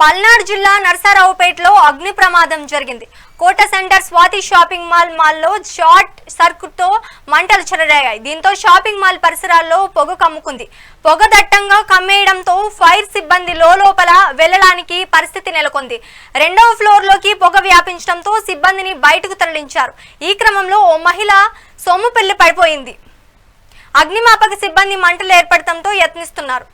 పల్నాడు జిల్లా నర్సారావుపేటలో అగ్ని ప్రమాదం జరిగింది. Kota centre Swathi shopping mall మాల్లో షార్ట్ సర్క్యూట్తో మంటలు చెలరేగాయి. దీంతో షాపింగ్ మాల్ పరిసరాల్లో పొగ కమ్ముకుంది. పొగ దట్టంగా కమ్మేయడంతో ఫైర్ సిబ్బంది లోపల వెళ్ళడానికి పరిస్థితి నెలకొంది. రెండవ ఫ్లోర్లోకి పొగ వ్యాపించడంతో సిబ్బందిని బయటకు తరలించారు. ఈ క్రమంలో ఓ మహిళ సొమ్ము పెళ్ళి పడిపోయింది. అగ్నిమాపక సిబ్బంది మంటలు ఏర్పడటంతో యత్నిస్తున్నారు.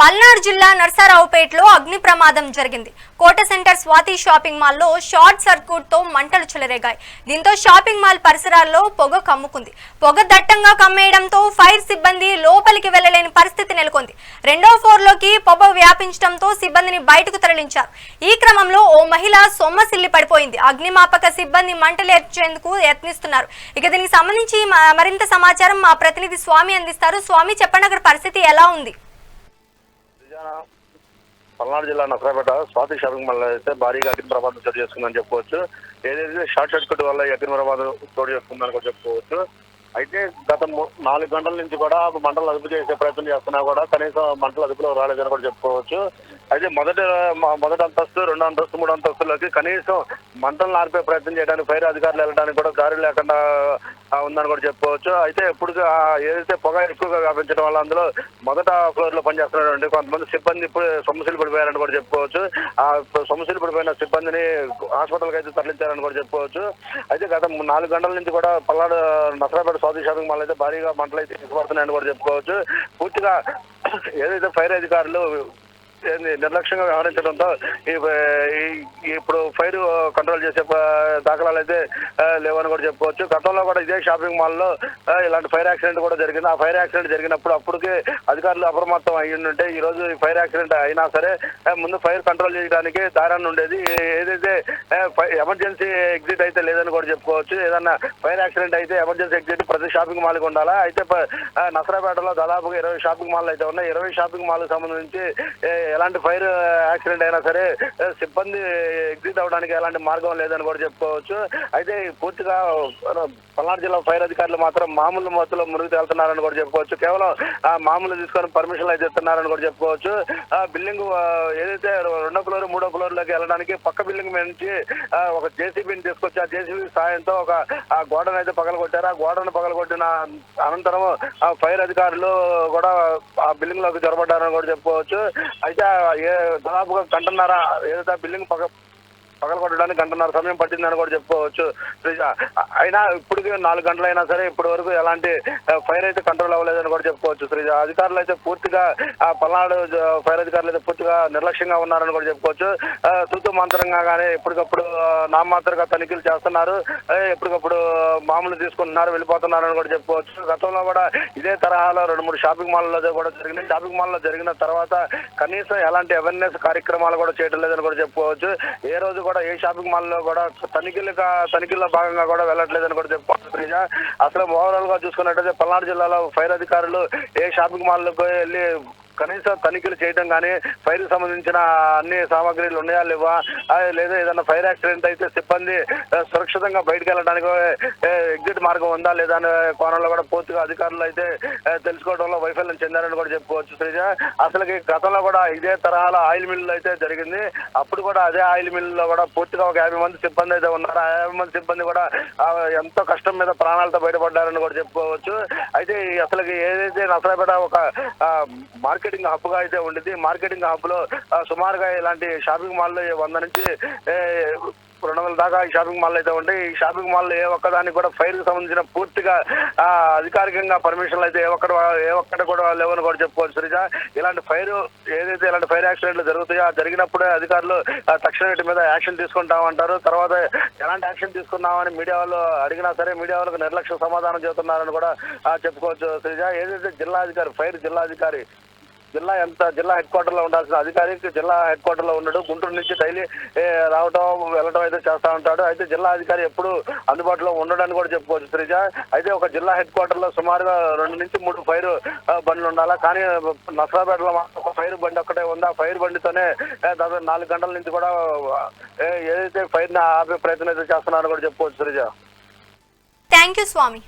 పల్నాడు జిల్లా నర్సారావుపేటలో అగ్ని ప్రమాదం జరిగింది. కోట సెంటర్ స్వాతి షాపింగ్ మాల్లో షార్ట్ సర్క్యూట్తో మంటలు చెలరేగాయి. దీంతో షాపింగ్ మాల్ పరిసరాల్లో పొగ కమ్ముకుంది. పొగ దట్టంగా కమ్మేయడంతో ఫైర్ సిబ్బంది లోపలికి వెళ్ళలేని పరిస్థితి నెలకొంది. రెండో ఫ్లోర్లోకి పొగ వ్యాపించడంతో సిబ్బందిని బయటకు తరలించారు. ఈ క్రమంలో ఓ మహిళ సొమ్మసిల్లి పడిపోయింది. అగ్నిమాపక సిబ్బంది మంటలు ఏర్చేందుకు యత్నిస్తున్నారు. ఇక దీనికి సంబంధించి మరింత సమాచారం మా ప్రతినిధి స్వామి అందిస్తారు. స్వామి చెప్పండి అక్కడ పరిస్థితి ఎలా ఉంది? పల్నాడు జిల్లా నసరాపేట స్వాతి షాపింగ్ మాల్ అయితే భారీగా అగ్ని ప్రమాదం చోటు చేసుకుందని చెప్పుకోవచ్చు. ఏదైతే షార్ట్ సర్క్యూట్ వల్ల అగ్ని ప్రమాదం చోటు చేసుకుందని కూడా చెప్పుకోవచ్చు. అయితే గత నాలుగు గంటల నుంచి కూడా మంటలు అదుపు చేసే ప్రయత్నం చేస్తున్నా కూడా కనీసం మంటలు అదుపులో రాలేదని కూడా చెప్పుకోవచ్చు. అయితే మొదటి మొదటి అంతస్తు రెండు అంతస్తు మూడు అంతస్తులకి కనీసం మంటలు నార్పే ప్రయత్నం చేయడానికి ఫైర్ అధికారులు వెళ్ళడానికి కూడా దారి లేకుండా ఉందని కూడా చెప్పుకోవచ్చు. అయితే ఇప్పుడు ఏదైతే పొగ ఎక్కువగా వ్యాపించడం వల్ల అందులో మొదట ఫ్లోర్లో పనిచేస్తున్నటువంటి కొంతమంది సిబ్బంది ఇప్పుడు సొమ్మసిలు పడిపోయారని కూడా చెప్పుకోవచ్చు. ఆ సమస్యలు పడిపోయిన సిబ్బందిని హాస్పిటల్కి అయితే తరలించారని కూడా చెప్పుకోవచ్చు. అయితే గత నాలుగు గంటల నుంచి కూడా Palnadu Narasaraopet Saudi shopping mall అయితే భారీగా మంటలు అయితే తీసుకుపడుతున్నాయని కూడా చెప్పుకోవచ్చు. పూర్తిగా ఏదైతే ఫైర్ అధికారులు నిర్లక్ష్యంగా వ్యవహరించడంతో ఈ ఇప్పుడు ఫైర్ కంట్రోల్ చేసే దాఖలాలు అయితే లేవని కూడా చెప్పుకోవచ్చు. గతంలో కూడా ఇదే షాపింగ్ మాల్లో లో ఇలాంటి ఫైర్ యాక్సిడెంట్ కూడా జరిగింది. ఆ ఫైర్ యాక్సిడెంట్ జరిగినప్పుడు అప్పటికే అధికారులు అప్రమత్తం అయ్యి ఉంటే ఈ రోజు ఫైర్ యాక్సిడెంట్ అయినా సరే ముందు ఫైర్ కంట్రోల్ చేయడానికి దారాన్ని ఉండేది. ఏదైతే ఎమర్జెన్సీ ఎగ్జిట్ అయితే లేదని కూడా చెప్పుకోవచ్చు. ఏదన్నా ఫైర్ యాక్సిడెంట్ అయితే ఎమర్జెన్సీ ఎగ్జిట్ ప్రతి షాపింగ్ మాల్కి ఉండాలా? అయితే నసరాపేటలో దాదాపుగా ఇరవై షాపింగ్ మాల్ అయితే ఉన్నాయి. ఇరవై షాపింగ్ మాల్ సంబంధించి ఎలాంటి ఫైర్ యాక్సిడెంట్ అయినా సరే సిబ్బంది ఎగ్జిట్ అవడానికి ఎలాంటి మార్గం లేదని కూడా చెప్పుకోవచ్చు. అయితే పూర్తిగా పల్నాడు జిల్లా ఫైర్ అధికారులు మాత్రం మామూలు మొత్తంలో మురుగు తేలుతున్నారని కూడా చెప్పుకోవచ్చు. కేవలం ఆ, మామూలు తీసుకొని పర్మిషన్లు అయితే ఇస్తున్నారని కూడా చెప్పుకోవచ్చు. ఆ బిల్డింగ్ ఏదైతే రెండో ఫ్లోర్ మూడో ఫ్లోర్లోకి వెళ్ళడానికి పక్క బిల్డింగ్ మీద నుంచి ఒక జేసీబీని తీసుకొచ్చి ఆ జేసీబీ సాయంతో ఒక ఆ గోడను అయితే పగలగొట్టారు. ఆ గోడను పగలగొట్టిన అనంతరం ఆ ఫైర్ అధికారులు కూడా ఆ బిల్డింగ్లోకి జొరబడ్డారని కూడా చెప్పుకోవచ్చు. అయితే ఆ ఏ దాదాపుగా గంటన్నర ఏదైతే ఆ బిల్డింగ్ పగ పగలగొట్టడానికి గంటన్నర సమయం పట్టిందని కూడా చెప్పుకోవచ్చు. అయినా ఇప్పటికి నాలుగు గంటలైనా సరే ఇప్పటి వరకు ఎలాంటి ఫైర్ అయితే కంట్రోల్ అవ్వలేదని కూడా చెప్పుకోవచ్చు శ్రీజ అధికారులు అయితే పూర్తిగా ఆ పల్నాడు ఫైర్ అధికారులు అయితే పూర్తిగా నిర్లక్ష్యంగా ఉన్నారని కూడా చెప్పుకోవచ్చు. ఆ, తూతు మంత్రంగా కానీ ఎప్పటికప్పుడు నామాత్రంగా తనిఖీలు చేస్తున్నారు. ఎప్పటికప్పుడు మామూలు తీసుకుంటున్నారు వెళ్ళిపోతున్నారని కూడా చెప్పుకోవచ్చు. గతంలో కూడా ఇదే తరహాలో రెండు మూడు షాపింగ్ మాల్లో కూడా జరిగింది షాపింగ్ మాల్లో జరిగిన తర్వాత కనీసం ఎలాంటి అవేర్నెస్ కార్యక్రమాలు కూడా చేయడం లేదని కూడా చెప్పుకోవచ్చు. ఏ రోజు కూడా ఏ షాపింగ్ మాల్లో కూడా తనిఖీలు తనిఖీల్లో భాగంగా కూడా వెళ్ళట్లేదని కూడా చెప్పుకోవచ్చు ప్రియ అసలు ఓవరాల్గా చూసుకున్నట్టయితే పల్నాడు జిల్లాలో ఫైర్ అధికారులు ఏ షాపింగ్ మాల్లకు వెళ్ళి కనీసం తనిఖీలు చేయడం కానీ ఫైర్ సంబంధించిన అన్ని సామాగ్రిలు ఉన్నాయా లేవా? లేదా ఏదైనా ఫైర్ యాక్సిడెంట్ అయితే సిబ్బంది సురక్షితంగా బయటకు వెళ్ళడానికి ఎగ్జిట్ మార్గం ఉందా లేదా అనే కోణంలో కూడా పూర్తిగా అధికారులు అయితే తెలుసుకోవడంలో వైఫల్యం చెందారని కూడా చెప్పుకోవచ్చు శ్రీజ. అసలుకి గతంలో కూడా ఇదే తరహాల ఆయిల్ మిల్లు అయితే జరిగింది. అప్పుడు కూడా అదే ఆయిల్ మిల్లులో కూడా పూర్తిగా ఒక యాభై మంది సిబ్బంది అయితే ఉన్నారు. ఆ యాభై మంది సిబ్బంది కూడా ఎంతో కష్టం మీద ప్రాణాలతో బయటపడ్డారని కూడా చెప్పుకోవచ్చు. అయితే అసలు అసలుకి ఏదైతే నసరాపేట ఒక మార్కెట్ మార్కెటింగ్ హబ్గా అయితే ఉండేది మార్కెటింగ్ హబ్లో సుమారుగా ఇలాంటి షాపింగ్ మాల్లో వంద నుంచి రెండు వందల దాకా ఈ షాపింగ్ మాల్ అయితే ఉంటాయి. ఈ షాపింగ్ మాల్ ఏ ఒక్కదానికి కూడా ఫైర్కి సంబంధించిన పూర్తిగా అధికారికంగా పర్మిషన్లు అయితే ఏ ఒక్కడ ఏ ఒక్కడ కూడా లేవని కూడా చెప్పుకోవచ్చు సరిజ ఇలాంటి ఫైర్ ఏదైతే ఇలాంటి ఫైర్ యాక్సిడెంట్లు జరుగుతాయో ఆ జరిగినప్పుడే అధికారులు తక్షణ వీటి మీద యాక్షన్ తీసుకుంటామంటారు. తర్వాత ఎలాంటి యాక్షన్ తీసుకున్నామని మీడియా వాళ్ళు అడిగినా సరే మీడియా వాళ్ళకి నిర్లక్ష్య సమాధానం చెబుతున్నారని కూడా చెప్పుకోవచ్చు శ్రీజ ఏదైతే జిల్లాధికారి ఫైర్ జిల్లాధికారి జిల్లా ఎంత జిల్లా హెడ్ క్వార్టర్లో ఉండాల్సిన అధికారి జిల్లా హెడ్ క్వార్టర్లో ఉన్నాడు. గుంటూరు నుంచి డైలీ రావడం రావటం వెళ్ళటం అయితే చేస్తా ఉంటాడు. అయితే జిల్లా అధికారి ఎప్పుడు అందుబాటులో ఉండడని కూడా చెప్పుకోవచ్చు శ్రీజ. అయితే ఒక జిల్లా హెడ్ క్వార్టర్లో సుమారుగా రెండు నుంచి మూడు ఫైర్ బండ్లు ఉండాలా? కానీ నసరాపేటలో మాత్రం ఒక ఫైర్ బండి ఒక్కటే ఉంది? ఆ ఫైర్ బండితోనే దాదాపు నాలుగు గంటల నుంచి కూడా ఏదైతే ఫైర్ని ఆపే ప్రయత్నం అయితే చేస్తున్నారని కూడా చెప్పుకోవచ్చు శ్రీజ. Thank you Swamy